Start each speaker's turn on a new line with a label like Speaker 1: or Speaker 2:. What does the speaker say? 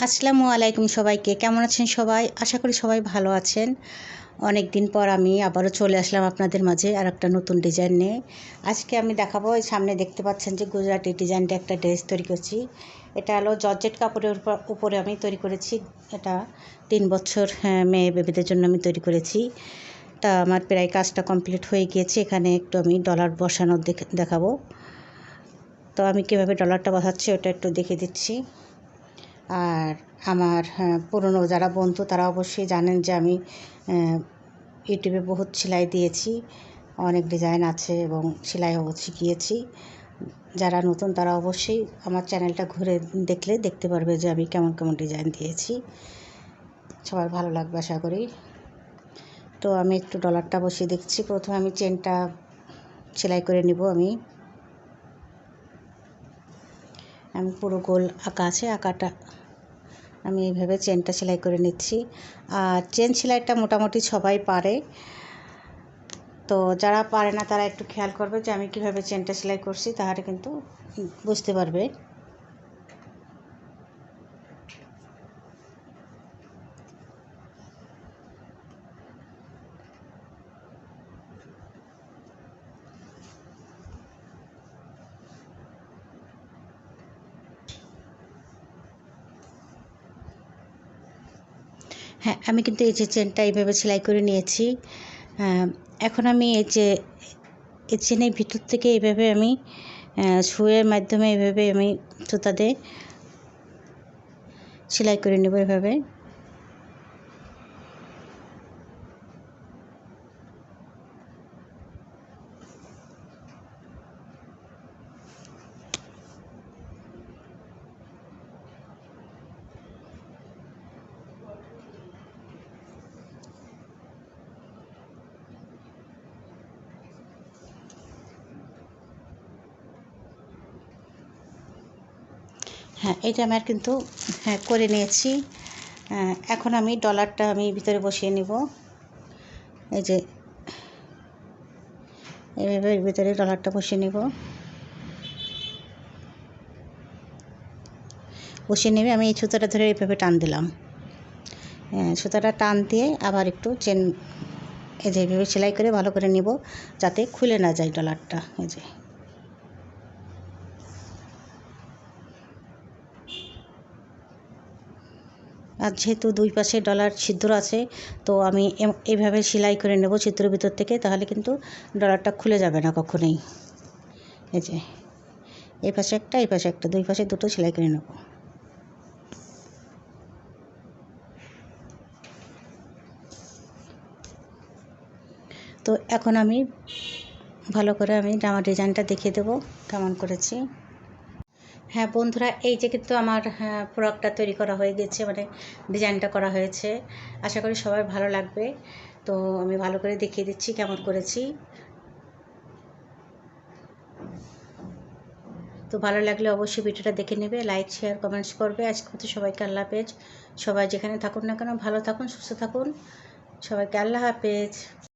Speaker 1: আসসালামু আলাইকুম সবাইকে। কেমন আছেন সবাই? আশা করি সবাই ভালো আছেন। অনেক দিন পর আমি আবারও চলে আসলাম আপনাদের মাঝে আর একটা নতুন ডিজাইন নিয়ে। আজকে আমি দেখাবো এই সামনে দেখতে পাচ্ছেন যে গুজরাটি ডিজাইনটা একটা ড্রেস তৈরি করছি। এটা হলো জর্জেট কাপড়ের উপরে আমি তৈরি করেছি। এটা তিন বছর হ্যাঁ, মেয়ে বেবিদের জন্য আমি তৈরি করেছি। তা আমার প্রায় কাজটা কমপ্লিট হয়ে গিয়েছে। এখানে একটু আমি ডলার বসানো দেখাবো। তো আমি কীভাবে ডলারটা বসাচ্ছি ওটা একটু দেখে দিচ্ছি। আর আমার হ্যাঁ, পুরনো যারা বন্ধু তারা অবশ্যই জানেন যে আমি ইউটিউবে বহুত সেলাই দিয়েছি অনেক ডিজাইন আছে এবং সেলাই শিখিয়েছি। যারা নতুন তারা অবশ্যই আমার চ্যানেলটা ঘুরে দেখলে দেখতে পারবে যে আমি কেমন কেমন ডিজাইন দিয়েছি। সবার ভালো লাগবে আশা করি। তো আমি একটু ডলারটা বসিয়ে দেখছি। প্রথমে আমি চেনটা সেলাই করে নিব আমি। আমি পুরো গোল আঁকা আছে আঁকাটা আমি এইভাবে চেনটা সেলাই করে নিচ্ছি। আর চেন সেলাইটা মোটামুটি সবাই পারে। তো যারা পারে না তারা একটু খেয়াল করবে যে আমি কীভাবে চেনটা সেলাই করছি, তাহলে কিন্তু বুঝতে পারবে। হ্যাঁ আমি কিন্তু এই যে চেনটা এইভাবে সেলাই করে নিয়েছি। এখন আমি এই যে এই চেনের ভিতর থেকে এইভাবে আমি শুয়ের মাধ্যমে এইভাবে আমি তো দিয়ে সেলাই করে নেব এভাবে। হ্যাঁ এটা আমার কিন্তু হ্যাঁ করে নিয়েছি। এখন আমি ডলারটা আমি ভিতরে বসিয়ে নিব। এই যে এইভাবে ভিতরে ডলারটা বসিয়ে নিব। বসিয়ে নেবে আমি এই সুতোটা ধরে এইভাবে টান দিলাম। সুতাটা টান দিয়ে আবার একটু চেন, এই যে এইভাবে সেলাই করে ভালো করে নিব, যাতে খুলে না যায় ডলারটা। এই যে। আর যেহেতু দুই পাশে ডলার ছিদ্র আছে, তো আমি এইভাবে সেলাই করে নেব ছিদ্র ভিতর থেকে, তাহলে কিন্তু ডলারটা খুলে যাবে না কখনোই। এই যে এই পাশে একটা এই পাশে একটা, দুই পাশে দুটো সেলাই করে নেব। তো এখন আমি ভালো করে আমি জামা ডিজাইনটা দেখিয়ে দেবো, কেমন করেছি। হ্যাঁ বন্ধুরা এই যে কিন্তু আমার হ্যাঁ, প্রোডাক্টটা তৈরি করা হয়ে গেছে মানে ডিজাইনটা করা হয়েছে। আশা করি সবার ভালো লাগবে। তো আমি ভালো করে দেখিয়ে দিচ্ছি কেমন করেছি। তো ভালো লাগলে অবশ্যই ভিডিওটা দেখে নেবে লাইক শেয়ার কমেন্টস করবে। আজকে মতো সবাইকে আল্লাহ হাফেজ। সবাই যেখানে থাকুন না কেন ভালো থাকুন সুস্থ থাকুন। সবাইকে আল্লাহ হাফেজ।